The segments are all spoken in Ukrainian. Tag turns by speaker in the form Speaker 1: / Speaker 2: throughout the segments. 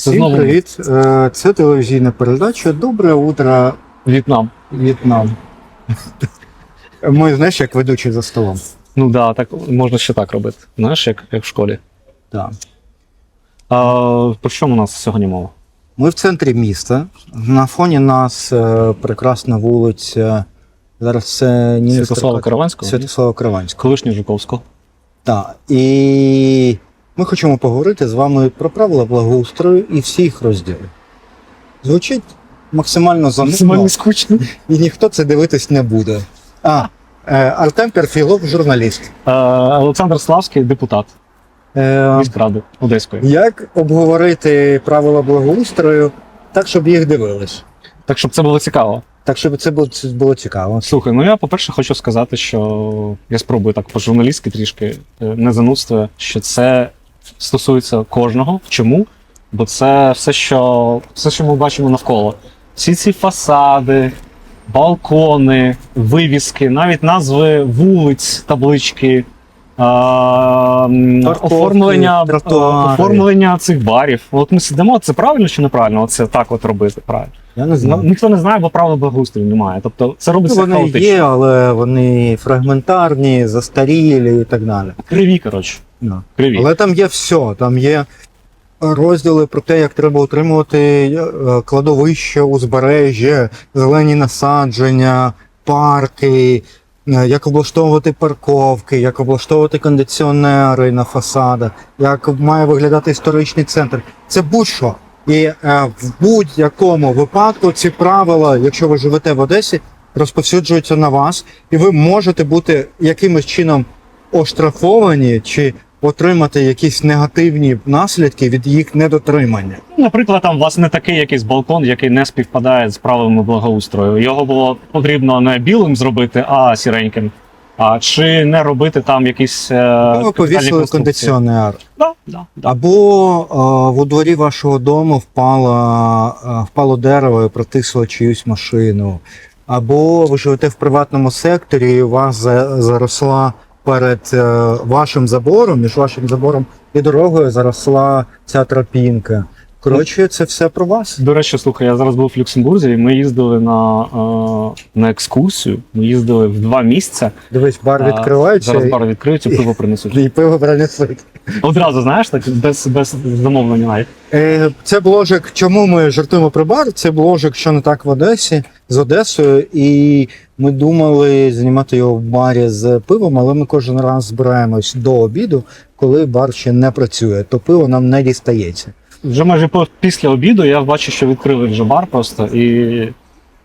Speaker 1: Це
Speaker 2: Всім
Speaker 1: знову
Speaker 2: привіт. Е, Це телевізійна передача Добре утро,
Speaker 1: В'єтнам.
Speaker 2: В'єтнам. Ми, знаєш, як ведучі за столом.
Speaker 1: Ну да, так можна ще так робити. Знаєш, як, як в школі.
Speaker 2: Так.
Speaker 1: А, про що у нас сьогодні мова?
Speaker 2: Ми в центрі міста. На фоні нас е, прекрасна вулиця. Зараз це
Speaker 1: Святослава Караванського?
Speaker 2: Святослава Караванського.
Speaker 1: Колишнього Жуковського.
Speaker 2: Так. І ми хочемо поговорити з вами про правила благоустрою і всі їх розділи. Звучить максимально занудно,
Speaker 1: скучно.
Speaker 2: і ніхто це дивитись не буде. А, е, Артем Перфілов, журналіст.
Speaker 1: А, Олександр Славський, депутат
Speaker 2: Е,
Speaker 1: міськради Одеської.
Speaker 2: Як обговорити правила благоустрою так, щоб їх дивились?
Speaker 1: Так, щоб це було цікаво.
Speaker 2: Так, щоб це було, це було цікаво.
Speaker 1: Слухай, ну я, по-перше, хочу сказати, що я спробую так по-журналістськи трішки е, не занудствує, що це стосується кожного. Чому? Бо це все, що, все, що ми бачимо навколо. Всі ці фасади, балкони, вивіски, навіть назви вулиць, таблички.
Speaker 2: Парковки,
Speaker 1: Оформлення,
Speaker 2: тротуари.
Speaker 1: оформлення цих барів. От ми сидимо, це правильно чи неправильно? Оце так от робити правильно.
Speaker 2: Я не
Speaker 1: Ну,
Speaker 2: знаю.
Speaker 1: Ніхто не знає, бо правил благоустрою немає. Тобто це
Speaker 2: Ну,
Speaker 1: робиться
Speaker 2: вони
Speaker 1: хаотично.
Speaker 2: є, але вони фрагментарні, застарілі і так далі.
Speaker 1: Криві, коротше. Криві.
Speaker 2: Але там є все. Там є розділи про те, як треба утримувати е, кладовище, узбережжя, зелені насадження, парки, е, як облаштовувати парковки, як облаштовувати кондиціонери на фасадах, як має виглядати історичний центр. Це будь-що. І е, в будь-якому випадку ці правила, якщо ви живете в Одесі, розповсюджуються на вас, і ви можете бути якимось чином оштрафовані чи отримати якісь негативні наслідки від їх недотримання.
Speaker 1: Наприклад, там у вас не такий якийсь балкон, який не співпадає з правилами благоустрою. Його було потрібно не білим зробити, а сіреньким. А чи не робити там якісь. Е,
Speaker 2: Ну, повісили кондиціонер.
Speaker 1: Да, да, да.
Speaker 2: Або е, у дворі вашого дому впало, е, впало дерево і протисло чиюсь машину. Або ви живете в приватному секторі, і у вас за- заросла перед е, вашим забором, між вашим забором і дорогою заросла ця тропінка. Коротше, це все про вас.
Speaker 1: До речі, слухай, я зараз був в Люксембурзі, і ми їздили на, е, на екскурсію. Ми їздили в два місця.
Speaker 2: Дивись, бар
Speaker 1: А,
Speaker 2: відкривається
Speaker 1: Зараз бар відкриють і пиво принесуть.
Speaker 2: і пиво принесли.
Speaker 1: Одразу, знаєш, так без, без замовлення навіть.
Speaker 2: Е, Це бложик, чому ми жартуємо про бар? Це бложик, що не так в Одесі з Одесою, і ми думали знімати його в барі з пивом, але ми кожен раз збираємось до обіду, коли бар ще не працює, то пиво нам не дістається.
Speaker 1: Вже майже по- після обіду я бачу, що відкрили вже бар просто, і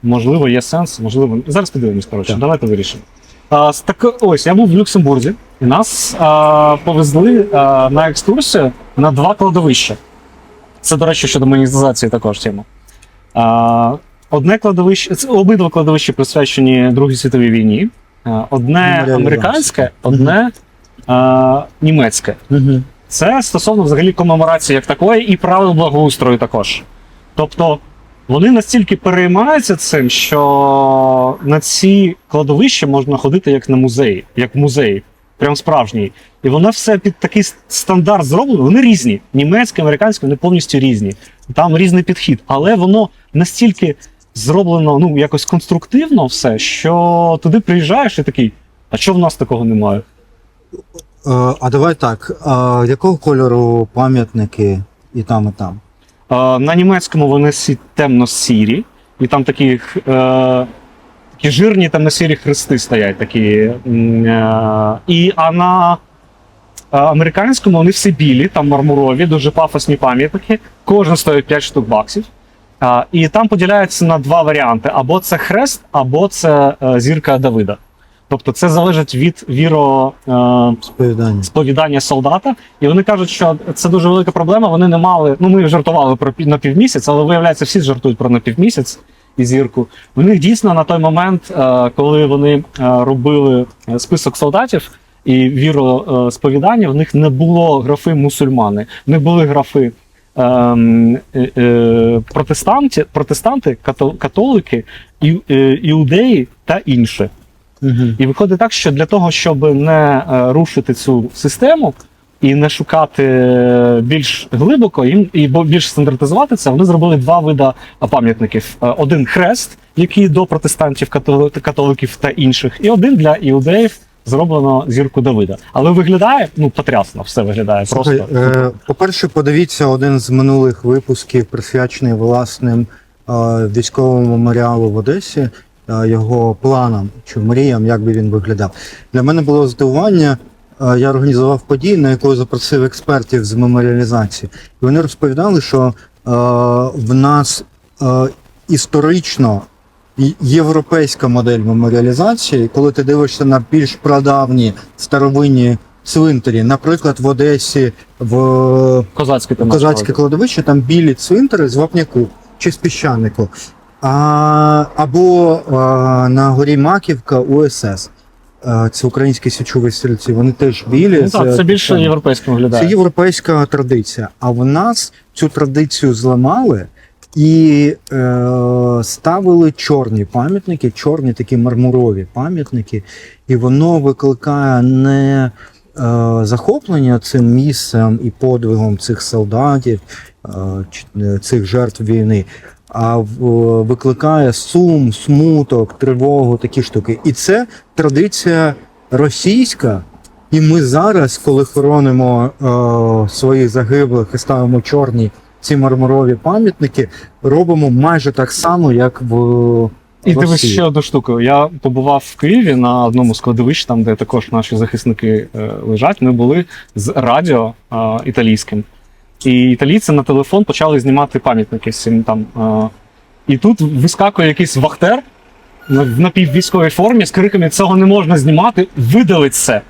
Speaker 1: можливо є сенс, можливо. Зараз подивимось, коротше,
Speaker 2: Так.
Speaker 1: давайте вирішимо. А, з так, ось я був в Люксембурзі, і нас а, повезли а, на екскурсію на два кладовища. Це, до речі, щодо монетизації також тема. А, одне кладовище, це обидва кладовища присвячені Другій світовій війні. Одне американське, одне а, німецьке. Це стосовно взагалі комеморації як такої і правил благоустрою також. Тобто вони настільки переймаються цим, що на ці кладовища можна ходити як на музеї, як музеї, прям справжній. І воно все під такий стандарт зроблено. Вони різні. Німецьке, американське, вони повністю різні. Там різний підхід, але воно настільки зроблено ну, якось конструктивно все, що туди приїжджаєш і такий, а чого в нас такого немає?
Speaker 2: Е, А давай так, а якого кольору пам'ятники і там, і там?
Speaker 1: На німецькому вони всі темно-сірі, і там такі, е, такі жирні темно-сірі хрести стоять. Такі, е, і, а на американському вони всі білі, там мармурові, дуже пафосні пам'ятники. Кожен стоїть 5 штук баксів. І там поділяється на два варіанти: або це хрест, або це е, зірка Давида. Тобто це залежить від віро. Е,
Speaker 2: Сповідання.
Speaker 1: сповідання солдата, і вони кажуть, що це дуже велика проблема. Вони не мали. Ну, ми жартували про пі- напівмісяць, але виявляється, всі жартують про напівмісяць і зірку. У них дійсно на той момент, е, коли вони робили список солдатів і віросповідання, в них не було графи мусульмани, в них були графи. Ем, е, е, Протестанти, протестанти, като- католики, е, іудеї та інше.
Speaker 2: Угу.
Speaker 1: І виходить так, що для того, щоб не рушити цю систему і не шукати більш глибоко, їм і більш стандартизувати це, вони зробили два види пам'ятників: один хрест, який до протестантів, католи- католиків та інших, і один для іудеїв. Зроблено зірку Давида. Але виглядає, ну, потрясно, все виглядає
Speaker 2: Слухай,
Speaker 1: просто.
Speaker 2: е, по-перше, подивіться один з минулих випусків, присвячений власним е, військовому меморіалу в Одесі, е, його планам чи мріям, як би він виглядав. Для мене було здивування. е, Я організував подію, на яку запросив експертів з меморіалізації. І вони розповідали, що е, в нас е, історично європейська модель меморіалізації, коли ти дивишся на більш прадавні старовинні цвинтарі, наприклад, в Одесі, в
Speaker 1: Козацьке ти
Speaker 2: Козацьке кладовище, там білі цвинтари з вапняку чи з піщанику. А, або а, на горі Маківка УСС. Це українські січові стрільці, вони теж білі.
Speaker 1: Ну, так, це більше
Speaker 2: піщанику.
Speaker 1: європейським
Speaker 2: Це європейська традиція. А в нас цю традицію зламали і е, ставили чорні пам'ятники, чорні такі мармурові пам'ятники, і воно викликає не е, захоплення цим місцем і подвигом цих солдатів, е, е, цих жертв війни. А в- викликає сум, смуток, тривогу, такі штуки. І це традиція російська, і ми зараз, коли хоронимо е, своїх загиблих і ставимо чорні ці мармурові пам'ятники, робимо майже так само, як в
Speaker 1: І дивись ще одну штуку. Я побував в Києві на одному складовищі, там, де також наші захисники е, лежать. Ми були з радіо е, італійським. І італійці на телефон почали знімати пам'ятники з цим там. Е, і тут вискакує якийсь вахтер в напіввійськовій формі з криками цього не можна знімати, видалить це.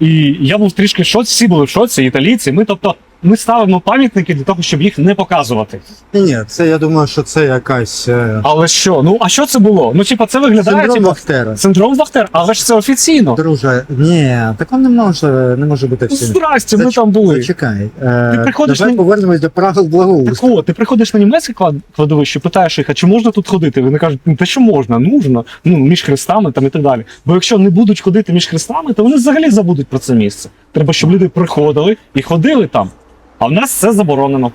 Speaker 1: І я був трішки в шоці, всі були в шоці, італійці. Ми, тобто, ми ставимо пам'ятники для того, щоб їх не показувати.
Speaker 2: Ні, це я думаю, що це якась е,
Speaker 1: Але що? Ну а що це було? Ну, типа, це виглядає
Speaker 2: синдром
Speaker 1: типа,
Speaker 2: Вахтера.
Speaker 1: синдром Вахтер, але ж це офіційно.
Speaker 2: Друже, ні, такого не може, не може бути
Speaker 1: Ну,
Speaker 2: всім.
Speaker 1: Здрасте, ми
Speaker 2: Зач-
Speaker 1: там були.
Speaker 2: Зачекай. Е,
Speaker 1: Ти приходиш
Speaker 2: давай
Speaker 1: на-
Speaker 2: повернемось до правил
Speaker 1: Так
Speaker 2: благоустрою.
Speaker 1: от, ти приходиш на німецьке клад- кладовище, питаєш їх, а чи можна тут ходити? Вони кажуть, ну те, що можна, нужно, ну між хрестами там і так далі. Бо якщо не будуть ходити між хрестами, то вони взагалі забудуть про це місце. Треба, щоб люди приходили і ходили там. А в нас це заборонено.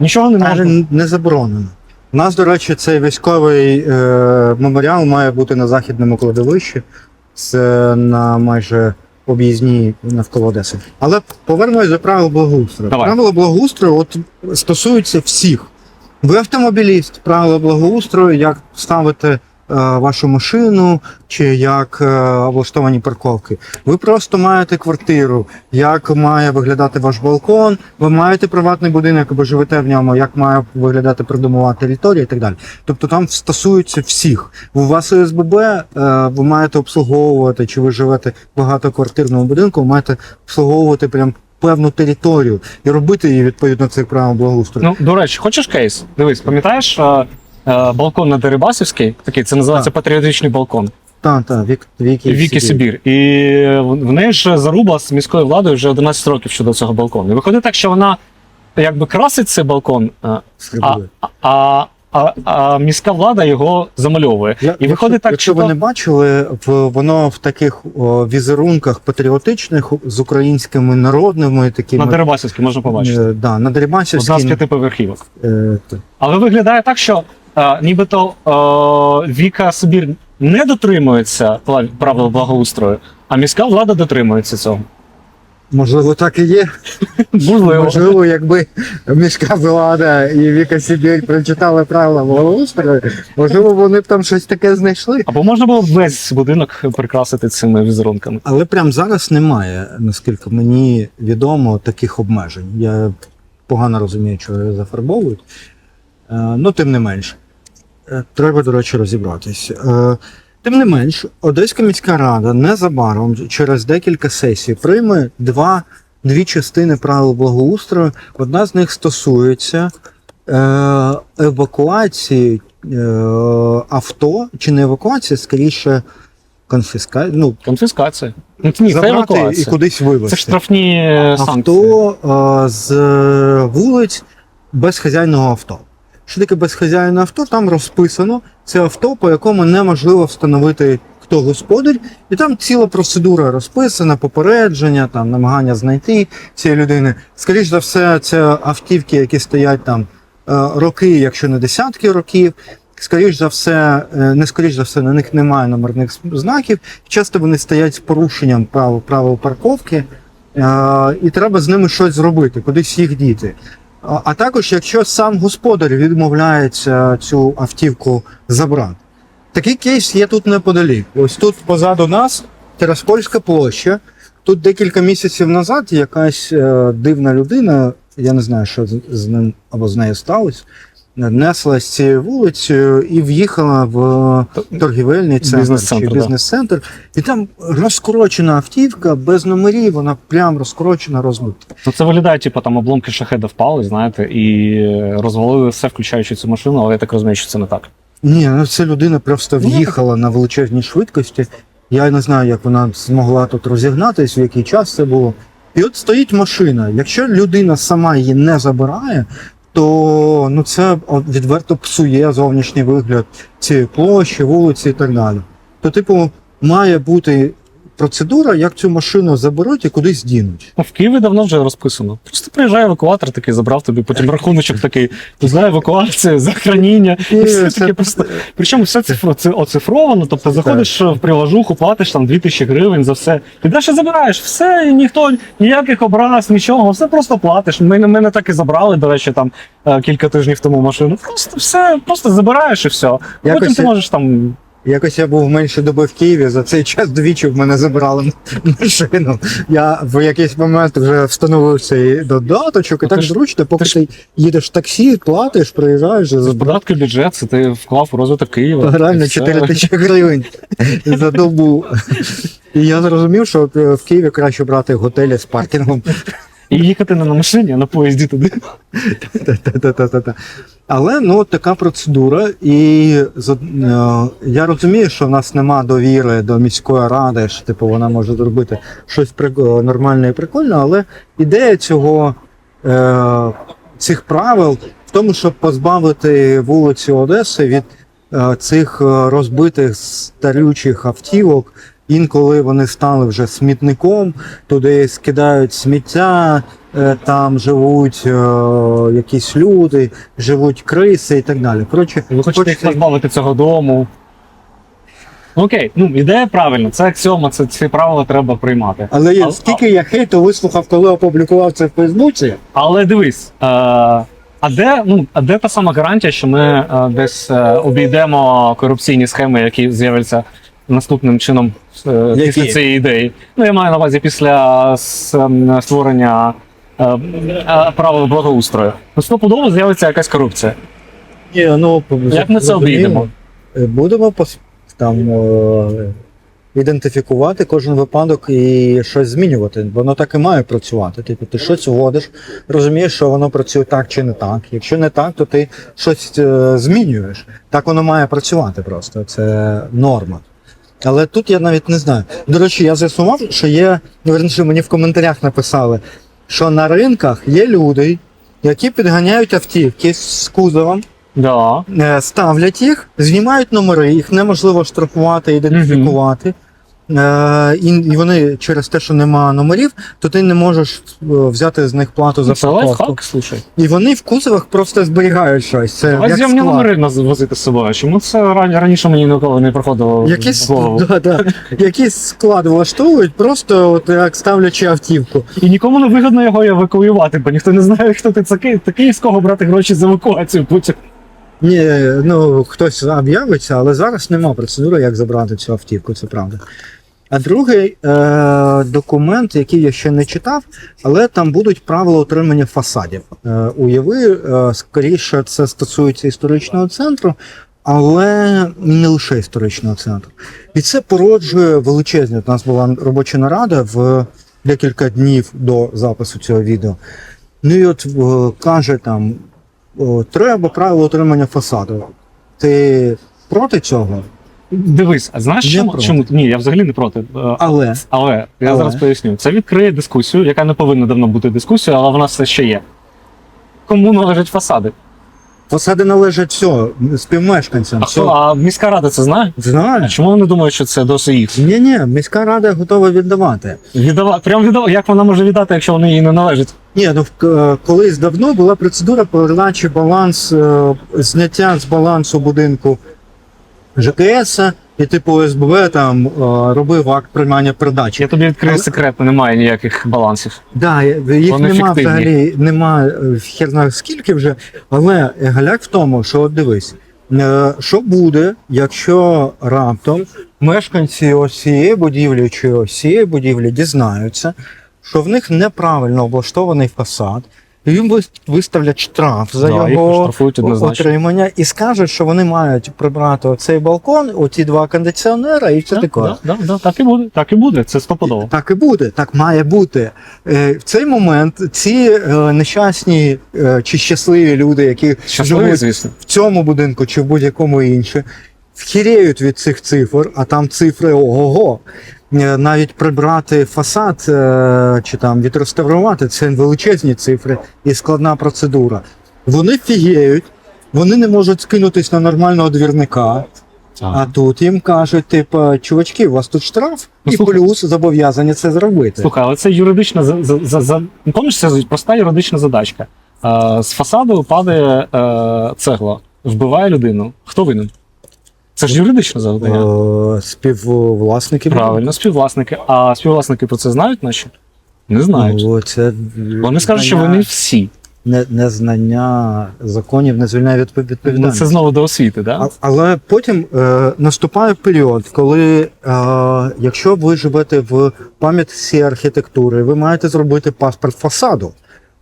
Speaker 1: Нічого не можна.
Speaker 2: не заборонено. У нас, до речі, цей військовий е, меморіал має бути на західному кладовищі. Це на майже об'їзній навколо Одеси. Але повернемось до правил благоустрою.
Speaker 1: Давай.
Speaker 2: Правила благоустрою от, стосуються всіх. Ви автомобіліст, правила благоустрою, як ставити вашу машину, чи як е, облаштовані парковки. Ви просто маєте квартиру, як має виглядати ваш балкон, ви маєте приватний будинок або живете в ньому, як має виглядати придомова територія і так далі. Тобто там стосується всіх. У вас ОСББ, е, ви маєте обслуговувати, чи ви живете в багатоквартирному будинку, ви маєте обслуговувати прям певну територію і робити її відповідно цих правил благоустрою.
Speaker 1: Ну, до речі, хочеш кейс? Дивись, пам'ятаєш е, е, балкон на Дерибасівській? Такий, це називається патріотичний балкон.
Speaker 2: Так, так, вік, віки,
Speaker 1: Віки Сибір. І в неї ж заруба з міською владою вже 11 років щодо цього балкону. І виходить так, що вона якби красить цей балкон, е, а,
Speaker 2: Срібли.
Speaker 1: а, а, а міська влада його замальовує.
Speaker 2: Я-
Speaker 1: І виходить
Speaker 2: якщо,
Speaker 1: так,
Speaker 2: якщо
Speaker 1: що
Speaker 2: ви не бачили, в, воно в таких о, візерунках патріотичних з українськими народними такими.
Speaker 1: на Дерибасівській можна побачити.
Speaker 2: Е, да, на Дерибасівській.
Speaker 1: Одна з п'ятиповерхівок.
Speaker 2: е, т-
Speaker 1: Але виглядає так, що е, нібито Віка Сибір не дотримується правил благоустрою, а міська влада дотримується цього.
Speaker 2: можливо, так і є.
Speaker 1: Можливо.
Speaker 2: Можливо, якби міська влада і Віка Сибір прочитали правила благоустрою, можливо, вони б там щось таке знайшли.
Speaker 1: Або можна було б весь будинок прикрасити цими візерунками.
Speaker 2: Але прямо зараз немає, наскільки мені відомо, таких обмежень. Я погано розумію, що зафарбовують. Е, ну, тим не менш, Е, треба, до речі, розібратись. Е, тим не менш, Одеська міська рада незабаром через декілька сесій прийме два, дві частини правил благоустрою. Одна з них стосується е, евакуації е, авто, чи не евакуації, скоріше конфіскація. Ну,
Speaker 1: Конфіскація. Ні, це
Speaker 2: забрати і кудись вивезти.
Speaker 1: Це ж штрафні е, санкції.
Speaker 2: авто е, з вулиць безхазяйного авто. Що таке безхазяйне авто? Там розписано це авто, по якому неможливо встановити хто господар, і там ціла процедура розписана, попередження, там намагання знайти цієї людини. Скоріше за все, це автівки, які стоять там е, роки, якщо не десятки років. Скоріш за все, е, не скоріш за все, на них немає номерних знаків. Часто вони стоять з порушенням правил, правил парковки, е, і треба з ними щось зробити, кудись їх діти. А, також, якщо сам господар відмовляється цю автівку забрати. Такий кейс є тут неподалік. Ось тут позаду нас Тераспольська площа. Тут декілька місяців назад якась е, дивна людина, я не знаю, що з ним або з нею сталося, несла з цією вулицею і в'їхала в торгівельний центр
Speaker 1: Бізнес-центр,
Speaker 2: чи
Speaker 1: да.
Speaker 2: бізнес-центр. І там розкорочена автівка без номерів, вона прям розкорочена, розбита.
Speaker 1: Ну це виглядає, типу, там обломки шахеда впали, знаєте, і розвалили все, включаючи цю машину, але я так розумію, що це не так.
Speaker 2: Ні, ну ця людина просто в'їхала на величезній швидкості. Я не знаю, як вона змогла тут розігнатись, в який час це було. І от стоїть машина. Якщо людина сама її не забирає, то ну це відверто псує зовнішній вигляд цієї площі, вулиці і так далі. То, типу, має бути процедура, як цю машину заберуть і кудись дінуть.
Speaker 1: Ну, в Києві давно вже розписано. Просто приїжджає евакуатор, такий забрав тобі, потім рахуночок такий, туди евакуація, захороніння. І все таке просто. Причому все це оцифровано, тобто заходиш в приложуху, платиш там 2000 гривень за все. Ти далі забираєш все, і ніхто ніяких образ, нічого, все просто платиш. Ми, мене так і забрали, до речі, там е, кілька тижнів тому машину. Просто все, просто забираєш і все. Потім ти можеш там.
Speaker 2: Якось я був менше доби в Києві, за цей час двічі в мене забрали машину. Я в якийсь момент вже встановив цей додаточок, і так зручно, поки
Speaker 1: ти
Speaker 2: їдеш в таксі, платиш, приїжджаєш,
Speaker 1: З
Speaker 2: забираєш.
Speaker 1: податку бюджет, це ти вклав у розвиток Києва.
Speaker 2: Реально
Speaker 1: І
Speaker 2: 4 тисячі гривень за добу. І я зрозумів, що в Києві краще брати готелі з паркінгом.
Speaker 1: І їхати не на машині, а на поїзді туди.
Speaker 2: Але ну така процедура, і е, я розумію, що в нас нема довіри до міської ради, що типу вона може зробити щось прик- нормальне і прикольне, але ідея цього е, цих правил в тому, щоб позбавити вулиці Одеси від е, цих е, розбитих старючих автівок. Інколи вони стали вже смітником, туди скидають сміття, е, там живуть е, якісь люди, живуть криси і так далі. Коротше,
Speaker 1: Ви хочете їх
Speaker 2: хочеться-
Speaker 1: позбавити цього дому. Окей, ну ідея правильна, це аксіома, це ці правила треба приймати.
Speaker 2: Але я,
Speaker 1: А-
Speaker 2: скільки я хейту вислухав, коли опублікував це в Фейсбуці,
Speaker 1: Але дивись, е, а де, ну, а де та сама гарантія, що ми е, десь е, обійдемо корупційні схеми, які з'являться наступним чином е,
Speaker 2: Які?
Speaker 1: після цієї ідеї? Ну, я маю на увазі після ем, створення е, е, правил благоустрою. Ну, стопудово з'явиться якась корупція.
Speaker 2: Ні, ну
Speaker 1: Як ми це обійдемо?
Speaker 2: Е, Будемо там е, ідентифікувати кожен випадок і щось змінювати. Воно так і має працювати. Типу, ти щось вводиш, розумієш, що воно працює так чи не так. Якщо не так, то ти щось е, змінюєш. Так воно має працювати просто. Це норма. Але тут я навіть не знаю. До речі, я з'ясував, що є, ну, верніше, мені в коментарях написали, що на ринках є люди, які підганяють автівки з кузовом.
Speaker 1: Да.
Speaker 2: Е, ставлять їх, знімають номери, їх неможливо штрафувати, ідентифікувати. Е, і, вони через те, що нема номерів, то ти не можеш е, взяти з них плату за
Speaker 1: Це
Speaker 2: парковку.
Speaker 1: слушай.
Speaker 2: І вони в кузовах просто зберігають щось. Це як
Speaker 1: зйомні
Speaker 2: склад.
Speaker 1: номери нас возити з собою. Чому це ран- раніше мені ніколи не приходило
Speaker 2: Якісь,
Speaker 1: в голову?
Speaker 2: да, да, якийсь склад влаштовують, просто от, як ставлячи автівку.
Speaker 1: І нікому не вигідно його евакуювати, бо ніхто не знає, хто ти такий, такий з кого брати гроші за евакуацію потім.
Speaker 2: Ні, ну хтось об'явиться, але зараз нема процедури, як забрати цю автівку, це правда. А другий е, документ, який я ще не читав, але там будуть правила отримання фасадів. Е, уяви, е, скоріше це стосується історичного центру, але не лише історичного центру. І це породжує величезні. У нас була робоча нарада в декілька днів до запису цього відео. Ну і от е, каже там, треба правило отримання фасаду. Ти проти цього?
Speaker 1: Дивись, а знаєш чому?
Speaker 2: проти.
Speaker 1: чому? Ні, я взагалі не проти. Е,
Speaker 2: Але
Speaker 1: Але я
Speaker 2: Але.
Speaker 1: зараз поясню. Це відкриє дискусію, яка не повинна давно бути дискусією, але вона все ще є. Кому належать фасади?
Speaker 2: Фасади належать все, співмешканцям.
Speaker 1: А,
Speaker 2: все.
Speaker 1: хто, а міська рада це знає? А чому вони думають, що це досить їх?
Speaker 2: Ні, ні, міська рада готова віддавати.
Speaker 1: Віддава... Прям віддава... Як вона може віддати, якщо вони їй не належать?
Speaker 2: Ні, ну е, колись давно була процедура передачі баланс, е, зняття з балансу будинку ЖКС, і типу ОСББ там е, робив акт приймання передачі.
Speaker 1: Я тобі відкрию
Speaker 2: Але-
Speaker 1: секрет, немає ніяких балансів.
Speaker 2: Да, їх
Speaker 1: Вони
Speaker 2: нема
Speaker 1: фіктивні.
Speaker 2: взагалі, нема е, хер знає скільки вже, але галяк в тому, що от дивись, е, що буде, якщо раптом мешканці ось цієї будівлі чи ось цієї будівлі дізнаються, що в них неправильно облаштований фасад, їм виставлять штраф за
Speaker 1: Да,
Speaker 2: його отримання і скажуть, що вони мають прибрати оцей балкон, оті два кондиціонера і все
Speaker 1: Да,
Speaker 2: таке.
Speaker 1: да, да, да, так і буде, так і буде, це стопудово.
Speaker 2: Так і буде, так має бути. Е, в цей момент ці е, нещасні е, чи щасливі люди, які
Speaker 1: Щасливі,
Speaker 2: живуть
Speaker 1: звісно.
Speaker 2: в цьому будинку чи в будь-якому іншому, вхіріють від цих цифр, а там цифри ого-го. Е, Навіть прибрати фасад е, чи там відреставрувати це величезні цифри і складна процедура. Вони фігіють, вони не можуть скинутись на нормального двірника. А тут їм кажуть, типу, чувачки, у вас тут штраф,
Speaker 1: Ну,
Speaker 2: і
Speaker 1: слухай.
Speaker 2: плюс зобов'язані це зробити.
Speaker 1: Слухай, але це юридична за, за, за, ну, це проста юридична задачка. Е, з фасаду падає е, цегла, вбиває людину. Хто винен? Це ж юридичне завдання.
Speaker 2: Е, співвласники.
Speaker 1: Правильно, співвласники. А співвласники про це знають наші? Не знають.
Speaker 2: Ну, це
Speaker 1: Вони скажуть, що вони всі.
Speaker 2: не, незнання законів не звільняє від
Speaker 1: Ну,
Speaker 2: відповідальності.
Speaker 1: це знову до освіти, да?
Speaker 2: А- Але потім е, наступає період, коли, е, якщо ви живете в пам'ятці архітектури, ви маєте зробити паспорт фасаду.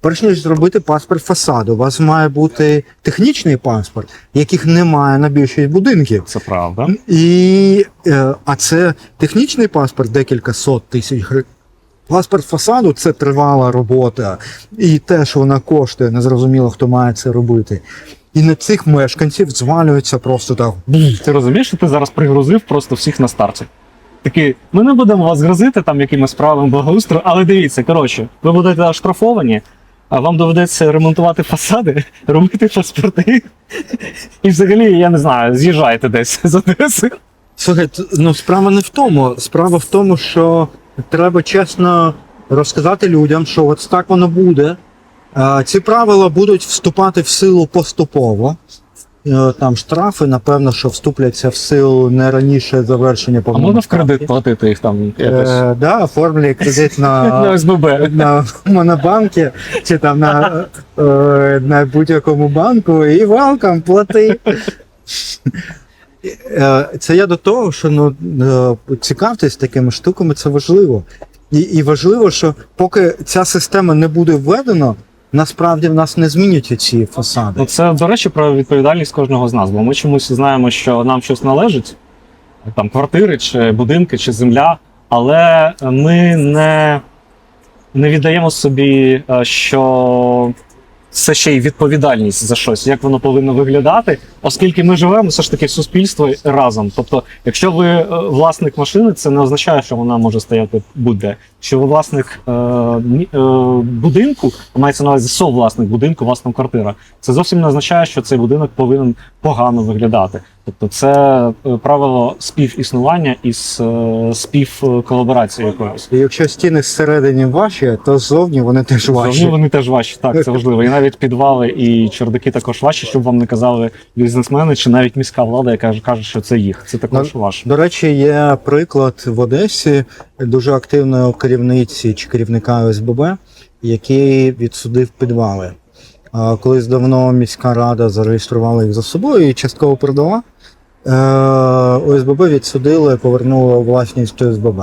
Speaker 2: Перш ніж зробити паспорт фасаду, у вас має бути технічний паспорт, яких немає на більшість будинків.
Speaker 1: Це правда.
Speaker 2: І, е, а це технічний паспорт декілька сот тисяч гривень. Паспорт фасаду це тривала робота, і теж вона коштує, незрозуміло, хто має це робити. І на цих мешканців звалюється просто так.
Speaker 1: Ти розумієш, що ти зараз пригрузив просто всіх на старті. Такий, ми не будемо вас грозити там якимись правилами благоустрою, але дивіться, коротше, ви будете оштрафовані, а вам доведеться ремонтувати фасади, робити паспорти. І взагалі, я не знаю, з'їжджайте десь з Одеси.
Speaker 2: Слухай, ну справа не в тому. Справа в тому, що треба чесно розказати людям, що от так воно буде. Ці правила будуть вступати в силу поступово. Е, Там штрафи, напевно, що вступляться в силу не раніше завершення
Speaker 1: А можна в кредит платити їх там якось?
Speaker 2: Е, да, оформлює кредит
Speaker 1: На
Speaker 2: на,
Speaker 1: СББ.
Speaker 2: на монобанки чи там на, е, на будь-якому банку і валкам плати. Е, Це я до того, що ну, е, цікавтесь такими штуками, це важливо. І, і важливо, що поки ця система не буде введена, насправді в нас не змінюються ці фасади.
Speaker 1: Це, до речі, про відповідальність кожного з нас, бо ми чомусь знаємо, що нам щось належить, там квартири, чи будинки, чи земля, але ми не, не віддаємо собі, е, що це ще й відповідальність за щось, як воно повинно виглядати, оскільки ми живемо все ж таки в суспільстві разом. Тобто, якщо ви е, власник машини, це не означає, що вона може стояти будь-де. Якщо ви власник е, е, будинку, мається на увазі совласник будинку, там квартира. Це зовсім не означає, що цей будинок повинен погано виглядати. Тобто, це е, правило співіснування із е, співколаборацією якоюсь.
Speaker 2: І якщо стіни зсередині ваші, то ззовні вони теж ваші.
Speaker 1: Зовні вони теж ваші, так, це важливо. І навіть підвали і чердаки також ваші, щоб вам не казали бізнесмени чи навіть міська влада, яка каже, що це їх. Це також ваше.
Speaker 2: До речі, є приклад в Одесі дуже активної керівниці чи керівника ОСББ, який відсудив підвали. Колись давно міська рада зареєструвала їх за собою і частково продала. Е, ОСББ відсудили, повернули у власність ОСББ.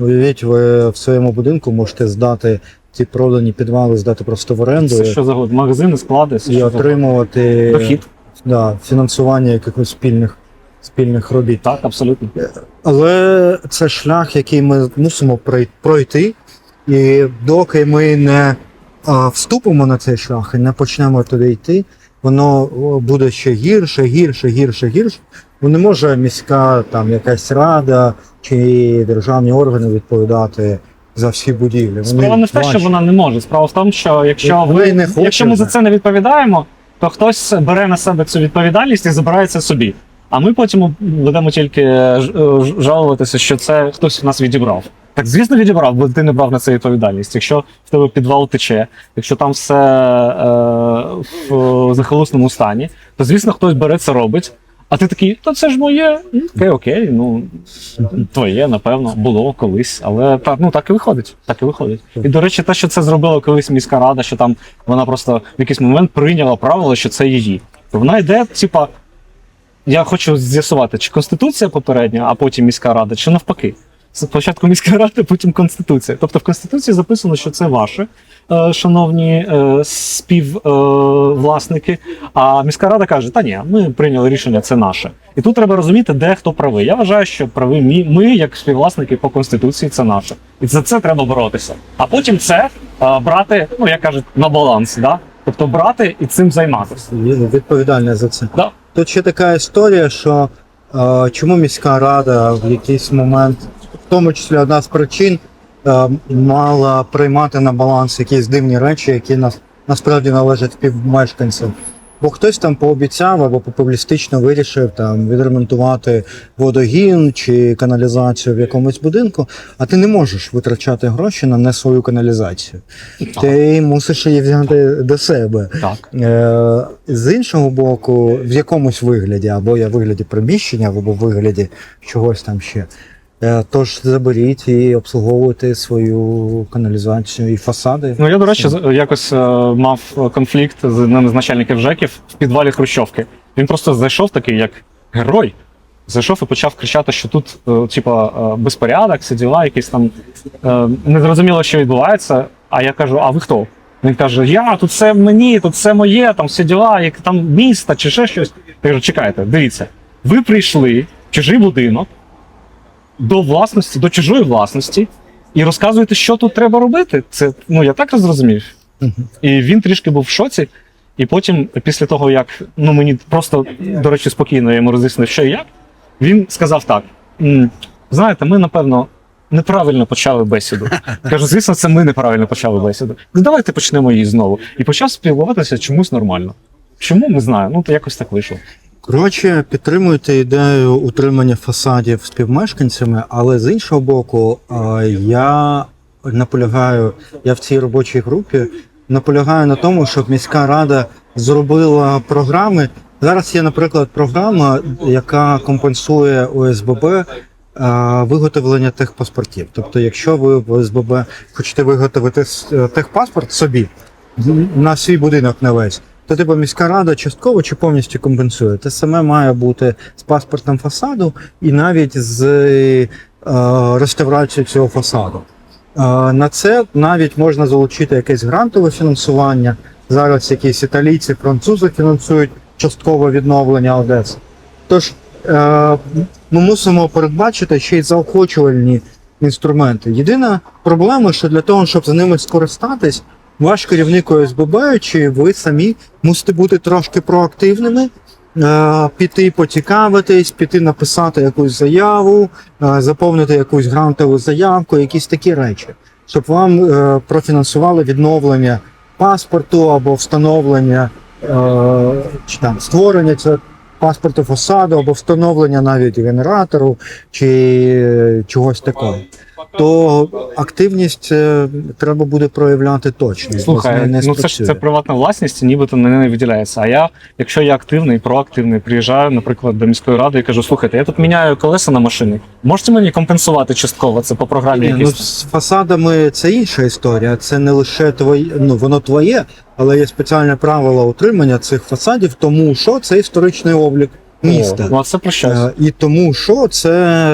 Speaker 2: Уявіть, ви в своєму будинку можете здати ці продані підвали, здати просто в оренду
Speaker 1: Це що завгодно. Магазини, склади,
Speaker 2: і
Speaker 1: що
Speaker 2: отримувати
Speaker 1: Дохід.
Speaker 2: Да, фінансування якихось спільних, спільних робіт.
Speaker 1: Так, абсолютно.
Speaker 2: Але це шлях, який ми мусимо пройти. І доки ми не а, вступимо на цей шлях і не почнемо туди йти, воно буде ще гірше, гірше, гірше, гірше. Бо не може міська там якась рада чи державні органи відповідати за всі будівлі.
Speaker 1: Справа не в те, що вона не може. Справа в тому, що якщо
Speaker 2: Ви не
Speaker 1: якщо ми за це не відповідаємо, то хтось бере на себе цю відповідальність і забирає це собі. А ми потім будемо тільки е, е, жалуватися, що це хтось у нас відібрав. Так, звісно, відібрав, бо ти не брав на це відповідальність. Якщо в тебе підвал тече, якщо там все е, в захолосному стані, то звісно хтось бере це робить. А ти такий, то це ж моє. Окей, окей, ну твоє, напевно, було колись, але так, ну так і виходить. Так і виходить. І до речі, те, що це зробила колись міська рада, що там вона просто в якийсь момент прийняла правило, що це її. То вона йде, типа, я хочу з'ясувати, чи конституція попередня, а потім міська рада, чи навпаки. Спочатку міська рада, потім конституція. Тобто в конституції записано, що це ваше, е, шановні е, співвласники. А міська рада каже: та ні, ми прийняли рішення, це наше. І тут треба розуміти, де хто правий. Я вважаю, що праві мі- ми, як співвласники по конституції, це наше. І за це треба боротися. А потім це е, брати, ну як кажуть, на баланс. Да? Тобто брати і цим займатися.
Speaker 2: Він відповідальний за це.
Speaker 1: Да.
Speaker 2: Тут ще така історія, що е, чому міська рада в якийсь момент, тому числі одна з причин, е, мала приймати на баланс якісь дивні речі, які нас насправді належать співмешканцям. Бо хтось там пообіцяв або популістично вирішив там відремонтувати водогін чи каналізацію в якомусь будинку, а ти не можеш витрачати гроші на не свою каналізацію. Ти мусиш її взяти до себе.
Speaker 1: Так.
Speaker 2: Е, з іншого боку, в якомусь вигляді, або я в вигляді приміщення, або в вигляді чогось там ще. Е, тож заберіть і обслуговуйте свою каналізацію і фасади.
Speaker 1: Ну я, до речі, якось е, мав конфлікт з одним з начальників ЖЕКів в підвалі Хрущовки. Він просто зайшов такий, як герой. Зайшов і почав кричати, що тут, е, типа, е, безпорядок, всі діла, якісь там е, незрозуміло, що відбувається. А я кажу: а ви хто? Він каже: Я тут все мені, тут все моє, там всі діла, як там місто чи ще щось. Я кажу, чекайте, дивіться, ви прийшли в чужий будинок до власності, до чужої власності, і розказуєте, що тут треба робити. Це ну я так зрозумів. І він трішки був в шоці. І потім, після того, як ну мені просто, до речі, спокійно я йому роз'яснив, що і як, він сказав так: знаєте, ми напевно неправильно почали бесіду. Кажу, звісно, це ми неправильно почали бесіду. Ну, давайте почнемо її знову. І почав спілкуватися чомусь нормально. Чому не знаю? Ну то якось так вийшло.
Speaker 2: Коротше, підтримуйте ідею утримання фасадів співмешканцями, але з іншого боку, я наполягаю, я в цій робочій групі наполягаю на тому, щоб міська рада зробила програми. Зараз є, наприклад, програма, яка компенсує ОСББ виготовлення техпаспортів. Тобто, якщо ви в ОСББ хочете виготовити е, техпаспорт собі на свій будинок на весь, то типу міська рада частково чи повністю компенсує. Те саме має бути з паспортом фасаду і навіть з е, реставрацією цього фасаду. Е, на це навіть можна залучити якесь грантове фінансування. Зараз якісь італійці, французи фінансують часткове відновлення Одеси. Тож е, ми мусимо передбачити ще й заохочувальні інструменти. Єдина проблема, що для того, щоб за ними скористатись, ваш керівник ОСББ чи ви самі мусите бути трошки проактивними, е, піти поцікавитись, піти написати якусь заяву, е, заповнити якусь грантову заявку, якісь такі речі, щоб вам е, профінансували відновлення паспорту або встановлення чи там створення цього паспорту фасаду або встановлення навіть генератору чи чогось такого. То активність е, треба буде проявляти точно.
Speaker 1: Слухай,
Speaker 2: нею не
Speaker 1: ну це ж
Speaker 2: спрацює.
Speaker 1: це приватна власність, і нібито мене не виділяється. А я, якщо я активний, проактивний, приїжджаю, наприклад, до міської ради і кажу: слухайте, я тут міняю колеса на машині. Можете мені компенсувати частково це по програмі?
Speaker 2: Ні, ну,
Speaker 1: якійсь?
Speaker 2: з фасадами це інша історія. Це не лише твоє, ну воно твоє, але є спеціальне правило утримання цих фасадів, тому що це історичний облік міста.
Speaker 1: О, ну це про щось.
Speaker 2: Е, І тому що це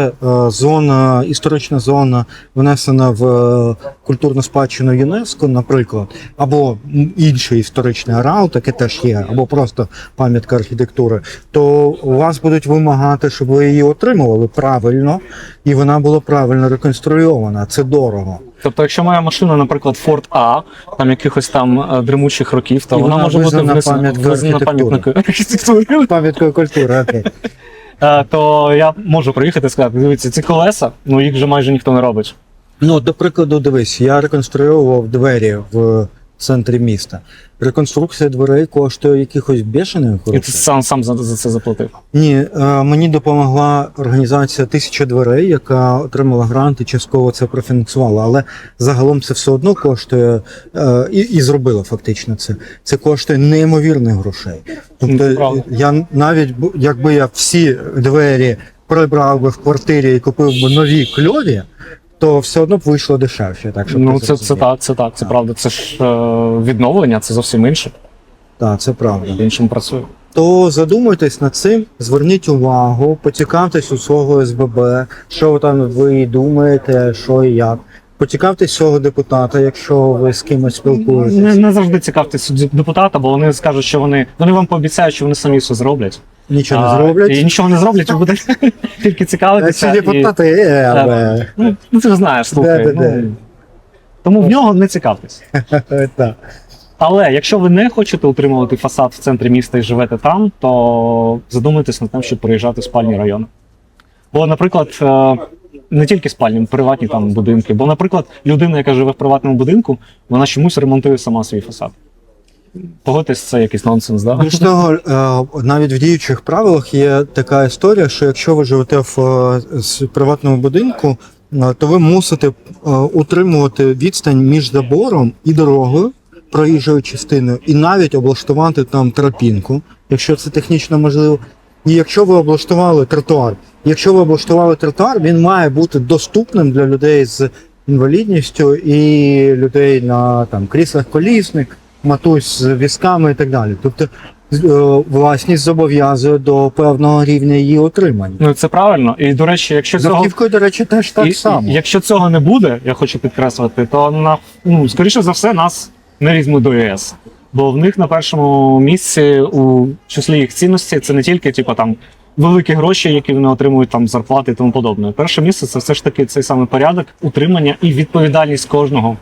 Speaker 2: е, зона, історична зона внесена в е, культурну спадщину ЮНЕСКО, наприклад, або інший історичний ареал, таке теж є, або просто пам'ятка архітектури, то у вас будуть вимагати, щоб ви її отримували правильно, і вона була правильно реконструйована. Це дорого.
Speaker 1: Тобто, якщо моя машина, наприклад, Ford А, там якихось там е, дремучих років, то
Speaker 2: І
Speaker 1: вона,
Speaker 2: вона
Speaker 1: може бути внесена
Speaker 2: на
Speaker 1: визнана
Speaker 2: архітектури.
Speaker 1: пам'яткою
Speaker 2: культури. окей.
Speaker 1: Е, То я можу приїхати і сказати: дивіться, ці колеса, ну їх вже майже ніхто не робить.
Speaker 2: Ну, до прикладу, дивись, я реконструював двері в в центрі міста. Реконструкція дверей коштує якихось бешених
Speaker 1: І ти
Speaker 2: грошей.
Speaker 1: сам сам за, за це заплатив.
Speaker 2: Ні, е, мені допомогла організація Тисяча дверей, яка отримала грант і частково це профінансувала. Але загалом це все одно коштує е, і, і зробила фактично це. Це коштує неймовірних грошей.
Speaker 1: Ну, це
Speaker 2: Тобто
Speaker 1: правда.
Speaker 2: я навіть бу- якби я всі двері прибрав би в квартирі і купив би нові кльові, то все одно б вийшло дешевше. Так щоб
Speaker 1: Ну,
Speaker 2: ти
Speaker 1: це, це
Speaker 2: зрозумів.
Speaker 1: так, це так, це правда. Це ж е, відновлення, це зовсім інше.
Speaker 2: Так, це правда.
Speaker 1: Іншим працює.
Speaker 2: то задумайтесь над цим, зверніть увагу, поцікавтесь у свого СББ, що там ви думаєте, що і як. Поцікавтесь свого депутата, якщо ви з кимось
Speaker 1: Не, не завжди цікавтесь депутата, бо вони скажуть, що вони, вони вам пообіцяють, що вони самі все зроблять.
Speaker 2: Нічого не зроблять.
Speaker 1: І нічого не зроблять, ви будете тільки цікавитися.
Speaker 2: Ці депутати е, але.
Speaker 1: Ну, ну, ти ж знаєш, слухай. Ну, тому в нього не цікавтесь. Але якщо ви не хочете утримувати фасад в центрі міста і живете там, то задумайтесь над тим, щоб переїжджати в спальні райони. Бо, наприклад, е, не тільки спальні, приватні там будинки. Бо, наприклад, людина, яка живе в приватному будинку, вона чомусь ремонтує сама свій фасад. Погодьтесь, це якийсь нонсенс, да?
Speaker 2: Більш того, е, навіть в діючих правилах є така історія, що якщо ви живете в е, приватному будинку, е, то ви мусите утримувати відстань між забором і дорогою, проїжджою частиною, і навіть облаштувати там тропінку, якщо це технічно можливо. І якщо ви облаштували тротуар, якщо ви облаштували тротуар, він має бути доступним для людей з інвалідністю і людей на там кріслах колісник, матусь з візками і так далі. Тобто е, власність зобов'язує до певного рівня її отримання.
Speaker 1: Ну це правильно. І до речі, якщо цього
Speaker 2: до речі, теж так
Speaker 1: і-
Speaker 2: само.
Speaker 1: і якщо цього не буде, я хочу підкреслити, то на ну скоріше за все нас не візьмуть до ЄС. Бо в них на першому місці у числі їх цінності це не тільки типу, там великі гроші, які вони отримують там зарплати і тому подобне. Перше місце це все ж таки цей самий порядок, утримання і відповідальність кожного